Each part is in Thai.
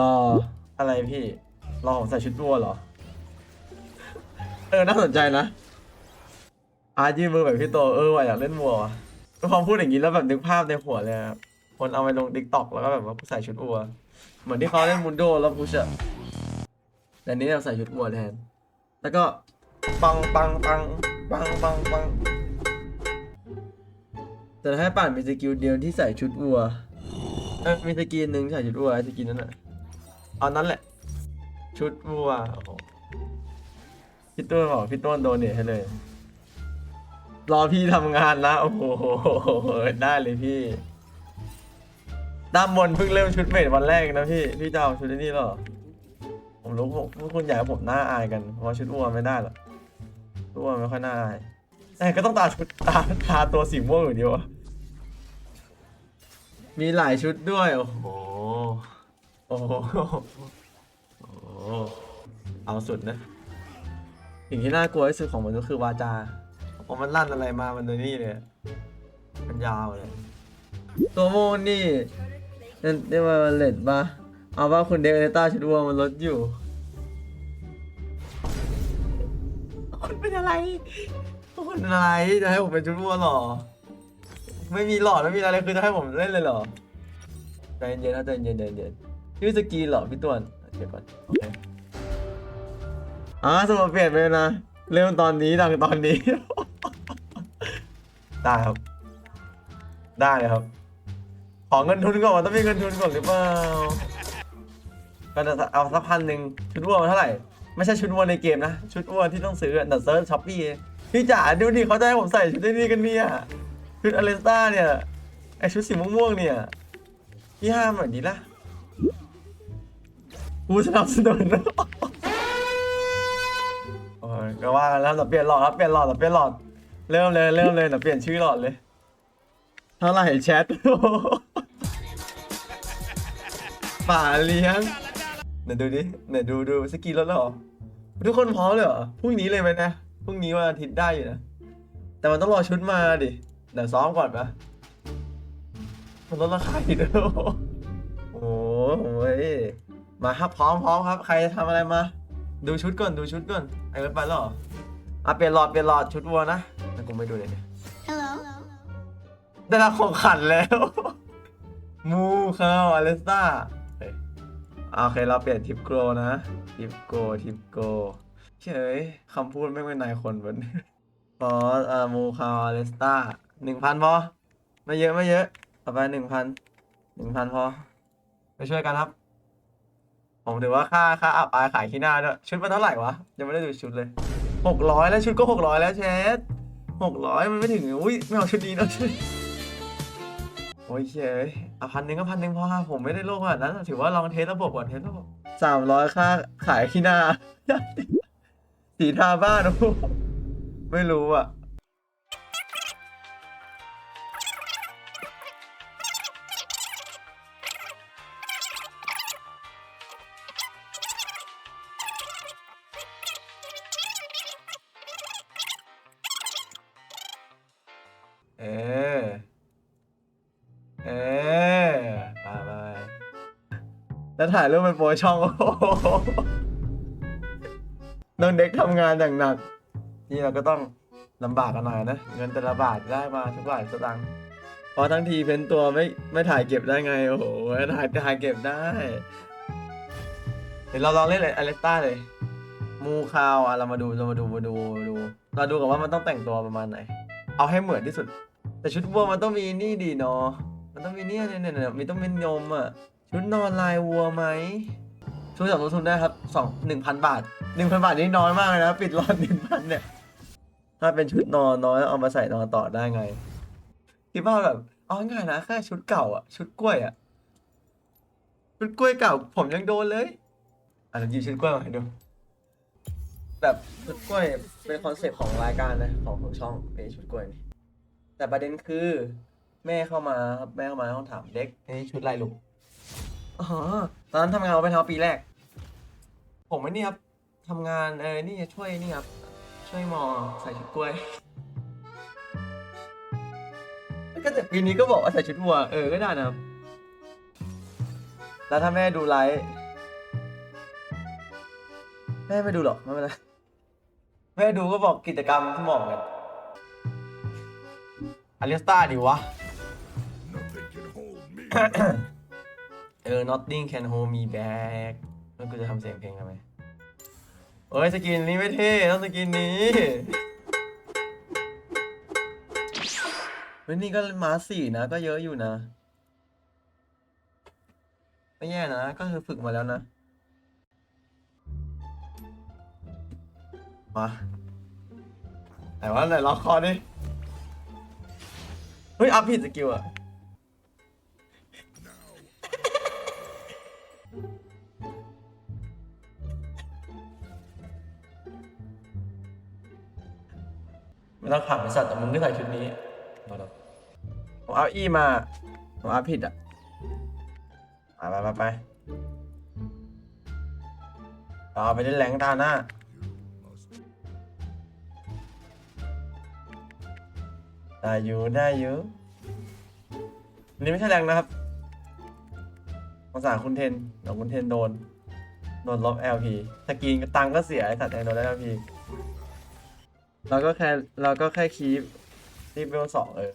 รออะไรพี่ รอผมใส่ชุดวัวเหรอ เออ น่าสนใจนะ อาร์ตยืมมือแบบพี่โต เออว่ะอยากเล่นวัวว่ะก็พอพูดอย่างนี้แล้วแบบนึกภาพในหัวเลยครับคนเอาไปลงดิกตอกแล้วก็แบบว่าใส่ชุดวัว เหมือนที่เขาเล่นมุนโดแล้วพุชอะแต่อันนี้เราใส่ชุดวัวแทน แล้วก็ปังปังปังปังปังปังแต่ถ้าให้ป่านมีสกิลเดียวที่ใส่ชุดวัวเออมีสกิลหนึ่งใส่ชุดวัวไอ้สกิลนั้นอะ เอานั้นแหละ ชุดวัวโอ้โหพี่ต้นบอกพี่ต้นโดนเนี่ยให้เลย รอพี่ทำงานนะ โอ้โหได้เลยพี่ด้ามบนเพิ่งเริ่มชุดเมดวันแรกนะพี่ พี่จะเอาชุดนี้หรอ ผมรู้พวกคุณอยากให้ผมหน้าอายกัน เพราะชุดอ้วไม่ได้หรอกชุดอ้วไม่ค่อยน่าอายแต่ก็ต้องตาชุดตาทาตัวสีม่วงอยู่ดีวะมีหลายชุดด้วย โอ้โห อ้โหโอ้โหเอาสุดนะ สิ่งที่น่ากลัวที่สุดของมนุษย์คือวาจาพอมันลั่นอะไรมามันตัวนี้เลย มันยาวเลย ตัวโมนนี่นั่นได้มาเลดปะเอาว่าคุณเดกเอต้าชุดวัวมันลดอยู่ คุณเป็นอะไร คุณเป็นอะไร จะให้ผมเป็นชุดวัวหรอ ไม่มีหลอดไม่มีอะไรคือจะให้ผมเล่นเลยหรอ ใจเย็นๆนะใจเย็นใจเย็นๆ ชื่อสกีเหรอพี่ตวนเดี๋ยวก่อนโอเคอ่าสมมติเปลี่ยนไปเลยนะ เริ่มตอนนี้ดังตอนนี้ ได้ครับ ได้เลยครับ ขอเงินทุนก่อนต้องมีเงินทุนก่อนหรือเปล่าก็จะเอาสักพันหนึ่งชุดวัวมันเท่าไหร่ ไม่ใช่ชุดวัวในเกมนะ ชุดวัวที่ต้องซื้อแต่เซิร์ชช้อปปี้พี่จ๋าดูดิเขาจะให้ผมใส่ชุดนี้กันเนี่ยชุดอเลสตาเนี่ยไอชุดสีม่วงๆเนี่ยพี่ห้ามหน่อยดีละ กูสนับสนุนโอ้ยก็ว่ากันแล้วแต่เปลี่ยนหลอดครับเปลี่ยนหลอดแต่เปลี่ยนหลอด เริ่มเลยเริ่มเลยแต่เปลี่ยนชื่อหลอดเลย เท่าไหร่แชทป่าเลี้ยงไหนดูดิไหนดูดูสกีรถแล้วเหรอทุกคนพร้อมเลยเหรอพรุ่งนี้เลยไหมนะพรุ่งนี้วันอาทิตย์ได้อยู่นะแต่มันต้องรอชุดมาดิเดี๋ยวซ้อมก่อนปะมันลดราคาอีกแล้วโอ้โหย มาครับพร้อมพร้อมครับ ใครจะทำอะไรมา ดูชุดก่อนดูชุดก่อนไอ้เว็บไปแล้วเหรออะเปลี่ยนหลอดเปลี่ยนหลอดชุดวัวนะแต่กูไม่ดูเลยเนี่ย Hello. ได้รับของขันแล้ว มูคาวอเลสตาโอเคเราเปลี่ยนทิปโกรนะทิปโกทิปโกเฉยคำพูดไม่เป็นนายคนบนพออ่ามูคาวอเลสตาหนึ่งพันพอไม่เยอะไม่เยอะต่อไปหนึ่งพันหนึ่งพันพอไปช่วยกันครับ ผมถือว่าค่าค่าอับอายขายขี้หน้าด้วยชุดมันเท่าไหร่วะยังไม่ได้ดูชุดเลยหกร้อยแล้วชุดก็หกร้อยแล้วเชดหกร้อยมันไม่ถึงอุ้ยไม่เอาชุดนี้นะชุดโอ้ยเชยอะพันหนึ่งก็พันหนึ่งพอค่ะผมไม่ได้โลภขนาดนั้นถือว่าลองเทสระบบก่อนเทสระบบสามร้อยค่าขายขี้หน้าสีทาบ้านโอ้ไม่รู้อะ ออ เออไปไปแล้วถ่ายรูปเป็นโปรช่องน้องเด็กทำงานอย่างหนัก นี่เราก็ต้องลำบากกันหน่อยนะ เงินแต่ละบาทได้มาทุกบาทสตังค์เพอทั้งทีเพ้นตัวไม่ไม่ถ่ายเก็บได้ไง โอ้โหถ่ายถ่ายเก็บได้ เดี๋ยวเราลองเล่นเลยอเลสต้าเลย มูคาวอะเรามาดูเรามาดูมาดูมาดู เราดูกันว่ามันต้องแต่งตัวประมาณไหน เอาให้เหมือนที่สุด แต่ชุดวัวมันต้องมีนี่ดีเนาะมันต้องมีเนี่ยเนี่ยเนี่ยเนี่ยมีต้องมีนมอะชุดนอนลายวัวไหมช่วยจับลงทุนได้ครับสองหนึ่งพันบาทหนึ่งพันบาทนี่น้อยมากเลยนะปิดรอนหนึ่งพันเนี่ย ถ้าเป็นชุดนอนน้อยเอามาใส่นอนต่อได้ไงคิดว่าแบบเอาง่ายนะแค่ชุดเก่าอะ ชุดกล้วยอะชุดกล้วยเก่า ผมยังโดนเลยอะเดี๋ยวหยิบชุดกล้วยมาให้ดูแบบชุดกล้วยเป็นคอนเซ็ปต์ของรายการนะของของช่องเอชุดกล้วยนี่ แต่ประเด็นคือ แม่เข้ามาครับแม่เข้ามาในห้องถามเด็กนี่ชุดลายลูกอ๋อตอนนั้นทำงานเอาไปเท้าปีแรก ผมไม่นี่ครับทำงานเออนี่ช่วยนี่ครับ ช่วยมอใส่ชุดกล้วยก็แต่ปีนี้ก็บอกว่าใส่ชุดวัวเออก็ได้นะครับ แล้วถ้าแม่ดูไลฟ์ไม่ให้ไปดูหรอกไม่เป็นไรไม่ให้ดูก็บอกกิจกรรมที่เหมาะกัน อลิสตาดีวะ Nothing can hold me. เออ nothing can hold me back แล้วกูจะทำเสียงเพลงทำไมเอ้ยสกินนี้ไม่เท่ต้องสกินนี้เฮ้ยนี่ก็มาสี่นะ ก็เยอะอยู่นะ ไม่แย่นะ ก็คือฝึกมาแล้วนะ มาไหนว่าไหนล็อกคอดิ เฮ้ยอัพผิดสกิลอะไม่ต้องขำไอ้สัตว์แต่มึงก็ใส่ชุดนี้เอาดอกผมเอาอีมาผมเอาผิดอะไปไปไปไปเอาไปเล่นแรงตาหน้า ได้อยู่ได้อยู่นนี้ไม่ใช่แรงนะครับภาษาคุณเทนเดี๋ยวคุณเทนโดน โดนลบ LP สกรีนตังก็เสียไอ้สัตว์แทนโดนได้ LP เราก็แค่เราก็แค่คีปรีบเวลสองเออ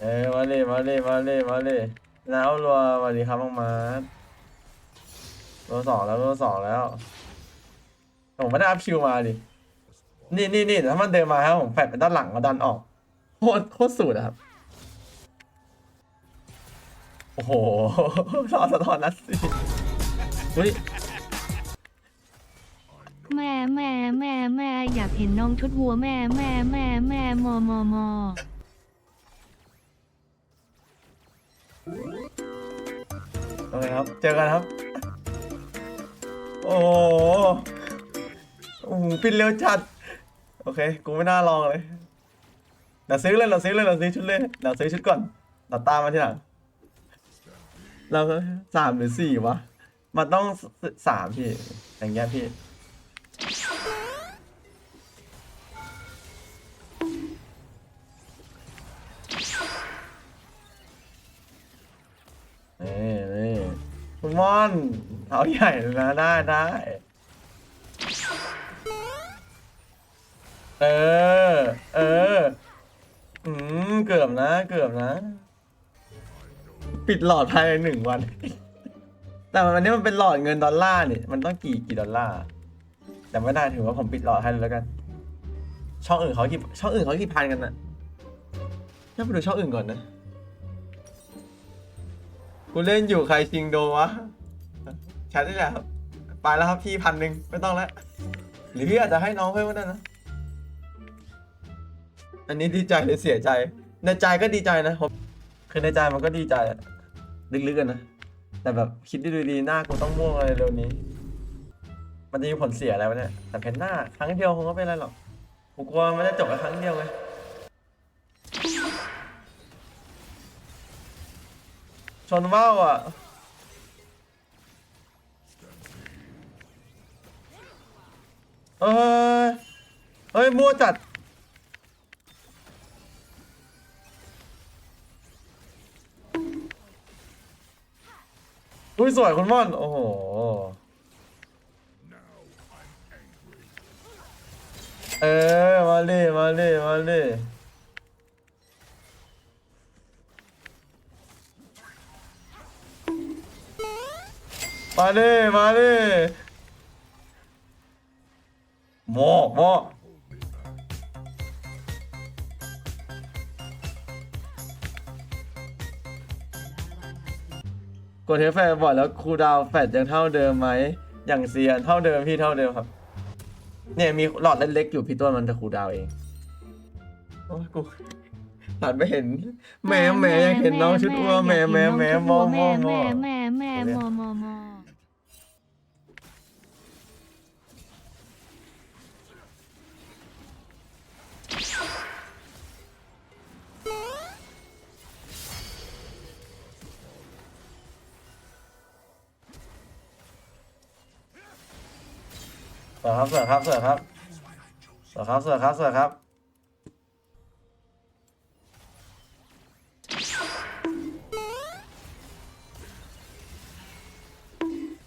เออมาเลยมาเลยมาเลยมาเลยแล้วรัวสวัสดีครับน้องมาร์ทรัวสองแล้วรัวสองแล้วผมไม่ได้อัพคิวมาดิ นี่นี่นี่ถ้ามันเดินมาครับผมแฟดไปด้านหลังมาดันออกโคตรโคตรสูตรอะครับ โอ้โหรอสะท้อนนัดสิเฮ้ยแม่แม่แม่แม่อยากเห็นน้องชุดวัวแม่แม่แม่แม่มอมอมอโอเคครับ เจอกันครับ โอ้โหโอ้โหปินเร็วจัด โอเค กูไม่น่าลองเลยเดี๋ยวซื้อเลยเราซื้อเลยเราซื้อชุดเลยเดี๋ยวซื้อชุดก่อนเราตามมาทีหลังเราสามหรือสี่วะ มันต้องสามพี่ อย่างเงี้ยพี่ นี่นี่คุณมอน เอาใหญ่เลยนะได้ได้ เออ เออ อืม เกือบนะ เกือบนะ ปิดหลอดภายในหนึ่งวัน แต่วันนี้มันเป็นหลอดเงินดอลลาร์นี่ มันต้องกี่กี่ดอลลาร์ แต่ไม่ได้ถือว่าผมปิดหลอดให้เลยแล้วกัน ช่องอื่นเขากี่ช่องอื่นเขากี่พันกันนะถ้าไปดูช่องอื่นก่อนนะ กูเล่นอยู่ใครชิงโดวะแชทได้แล้วครับ ไปแล้วครับพี่พันหนึ่งไม่ต้องแล้ว หรือพี่อาจจะให้น้องเพิ่มก็ได้นะ อันนี้ดีใจหรือเสียใจ ในใจก็ดีใจนะผมคือในใจมันก็ดีใจอะลึกๆกันนะ แต่แบบคิดดูดีๆหน้ากูต้องม่วงอะไรเร็วนี้ มันจะมีผลเสียอะไรวะเนี่ย แต่เพนหน้าครั้งเดียวคงก็ไม่เป็นไรหรอกกูกลัวมันจะจบแค่ครั้งเดียวไงชนว่าวอะเอ้ยเฮ้ยมั่วจัด อุ้ยสวยคุณม่อน โอ้โห เออ มาเลยมาเลยมาเลยมาเลยมาเลยโมโมก ดเทปแฟร์บ่อยแล้วครูดาวแฟดยังเท่าเดิมไหมอย่างเซียนเท่าเดิมพี่เท่าเดิมครับ เนี่ยมีหลอดเล็กๆอยู่พี่ต้นมันจะครูดาวเองโอ้ยกูหันไปเห็นแม่แม่ยังเห็นน้องชุดอ้วนแม่แม่แม่มอมอมอแม่แม่แม่มอมอมอ เสือครับเสือครับเสือครับเสือครับเสือครับเสือครับ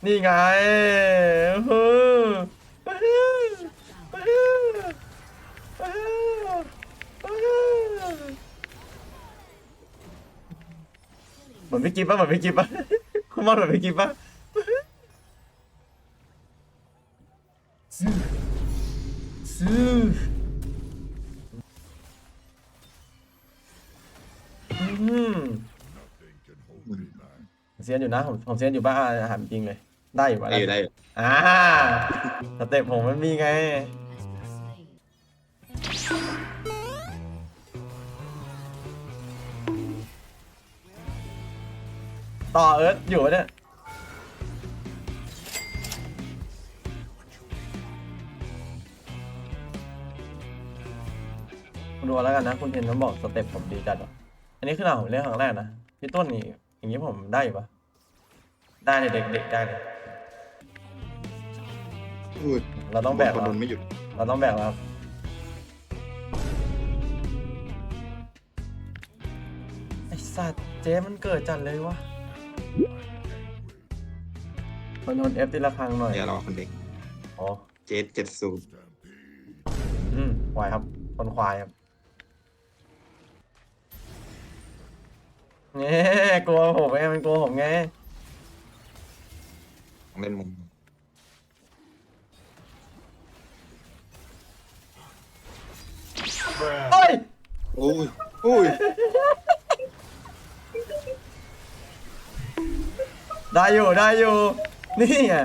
นี่ไงเหมือนพี่กิฟป่ะเหมือนพี่กิฟป่ะคุณมอนเหมือนพี่กิฟป่ะ ซื้อซื้ออืม Nothing can hold me back. ผมเซียนอยู่นะผมผมเซียนอยู่บ้านอาหารจริงเลย ได้อยู่ปะได้อยู่ได้อยู่อ่าสเต็ปผมมันมีไงต่อเอิร์ธอยู่เนี่ย คุณดูเอาแล้วกันนะคุณเทนต้องบอกสเต็ปผมดีจัดอะอันนี้คือเราผมเล่นครั้งแรกนะพี่ต้นนี่อย่างนี้ผมได้อยู่ปะได้เลยเด็กๆได้เลยอุ้ยเราต้องแบกคนเราโดนไม่หยุด เราต้องแบกแล้วครับไอสัตว์เจ๊มันเกิดจัดเลยวะมันโดนเอฟตีละครั้งหน่อยเดี๋ยวรอคนเด็กอ๋อเจ็ดเจ็ดศูนย์อืมควายครับ คนควายครับ เงี้กลัวผมไงมันกลัวผมไงต้องเล่นมุมเฮ้ยอุ้ยอุ้ยได้อยู่ได้อยู่นี่ไง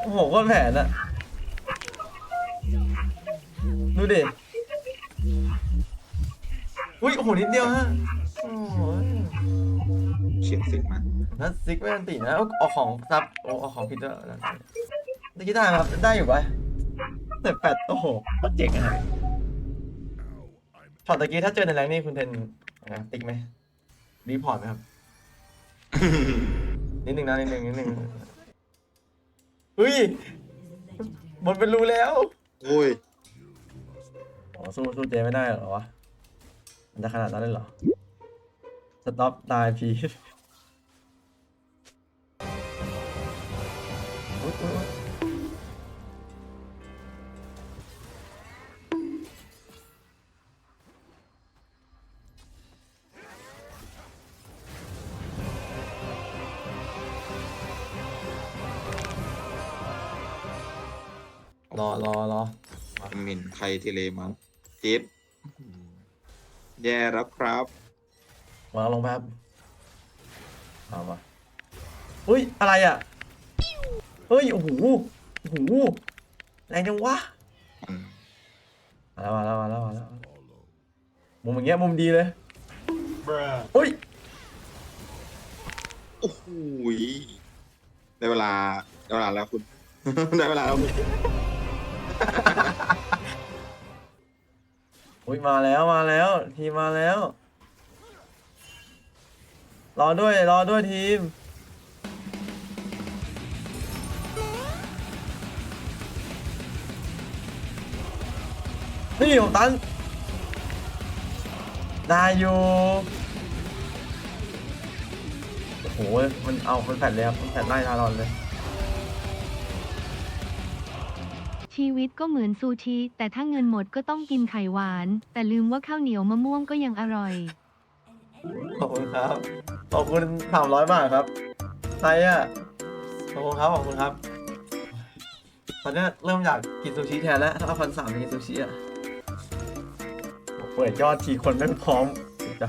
โอ้โหโคตรแผนอะดูดิอุ้ยโอ้โหนิดเดียวฮะโอ้โห เฉียดสิงมากนัดซิกไม่อันตินะเอาเอาของซับโอ้เอาของผิดด้วยนะตะกี้ได้ไหมครับได้อยู่ปะแต่แปดโอ้โหโคตรเจ๋งอะช็อตตะกี้ถ้าเจอในแรงนี่คุณเทนนะติ๊กไหมรีพอร์ตไหมครับ นิดหนึ่งนะนิดหนึ่งนิดหนึ่งเฮ้ยบนเป็นรูแล้วอุ้ยอ๋อสู้สู้เจไม่ได้เหรอวะมันจะขนาดนั้นเลยเหรอ สต็อปตายพี ทยทะเลมันเจ็ดแย่แล้วครับวางลงแป๊บเอาวะอุ้ย อะไรอะ เฮ้ย โอ้โห โอ้โหแรงจังวะอืมมาแล้วมาแล้วมาแล้วมาแล้วมุมอย่างเงี้ยมุมดีเลยอุ้ย โอ้โหยได้เวลาได้เวลาแล้วคุณ ได้เวลาแล้วคุณ อุ้ยมาแล้วมาแล้วทีมมาแล้ว รอด้วยรอด้วยทีม นี่ของตัน ได้อยู่โอ้โหมันเอามันแผดเลยครับมันแผดไล่ทารอนเลย ชีวิตก็เหมือนซูชิ แต่ถ้าเงินหมดก็ต้องกินไข่หวาน แต่ลืมว่าข้าวเหนียวมะม่วงก็ยังอร่อย ขอบคุณครับ ขอบคุณสามร้อยบาทครับใครอะขอบคุณครับ ขอบคุณครับ ตอนเนี้ยเริ่มอยากกินซูชิแทนแล้ว ถ้าพันสามกินซูชิอะโอ้เปิดยอดทีคนไม่พร้อมจ้ะ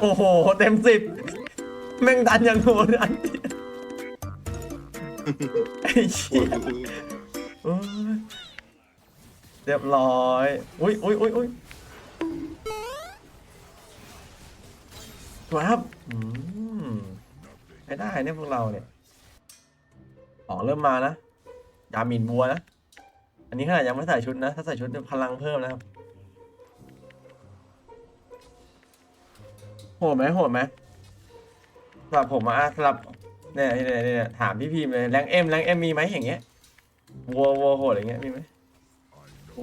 โอ้โห เต็มสิบแม่งดันยังโหดอันเดียวไอ้เชี่ยยอุ้ยเรียบร้อย อุ้ยอุ้ยอุ้ยอุ้ยสวยครับอืมใช้ได้เนี่ยพวกเราเนี่ยของเริ่มมานะยาหมินบัวนะ อันนี้ขนาดยังไม่ใส่ชุดนะ ถ้าใส่ชุดพลังเพิ่มนะครับ โหดไหมโหดไหมสำหรับผมอะสำหรับเนี่ยเนี่ยเนี่ยเนี่ยถามพี่พีมเลยแรงเอ็มแรงเอ็มมีไหมอย่างเงี้ยวัววัวโหดอย่างเงี้ยมีไหม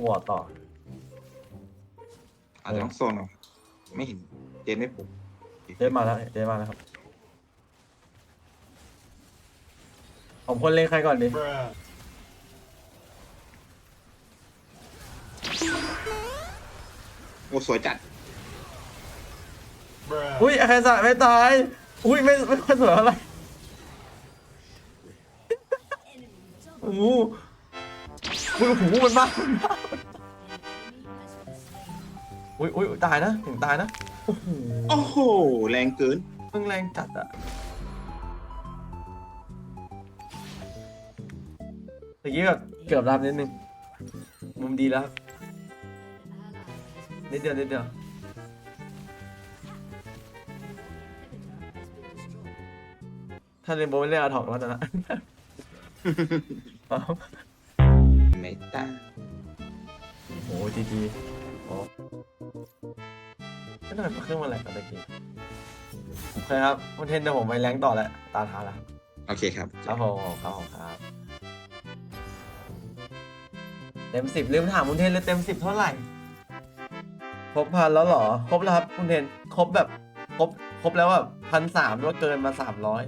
โวอร์ต่อ อาจจะต้องโซนเอาไม่เห็นเจนไม่ปลุกเจ๊มาแล้วเจ๊มาแล้วครับ ผมคนเล่นใครก่อนดิโอ้สวยจัด อุ้ยใครสะไม่ตาย อุ้ยไม่ไม่ค่อยสวยเท่าไหร่โอ้โหอุ้ยโอ้โหมันมากมันมากอุ้ยอุ้ยตายนะ ถึงตายนะ โอ้โหโอ้โห แรงเกินเพิ่งแรงจัดอะตะกี้แบบเกือบรับนิดนึง มุมดีแล้วครับนิดเดียวนิดเดียว ถ้าเรนโบว์ไม่เล่นอาถอกแล้วนะเอาไม่ตายโอ้โหจีจีโอ้ไม่ต้องไปเครื่องมาแหลกกันตะกี้โอเคครับวันเทนเดี๋ยวผมไปแรงต่อแล้วตาทาแล้วโอเคครับ ครับผมครับผมครับ เต็มสิบลืมถามคุณเทนเลยเต็มสิบเท่าไหร่ ครบพันแล้วเหรอ ครบแล้วครับคุณเทน ครบแบบ ครบ ครบแล้วแบบพันสามหรือว่าเกินมาสามร้อย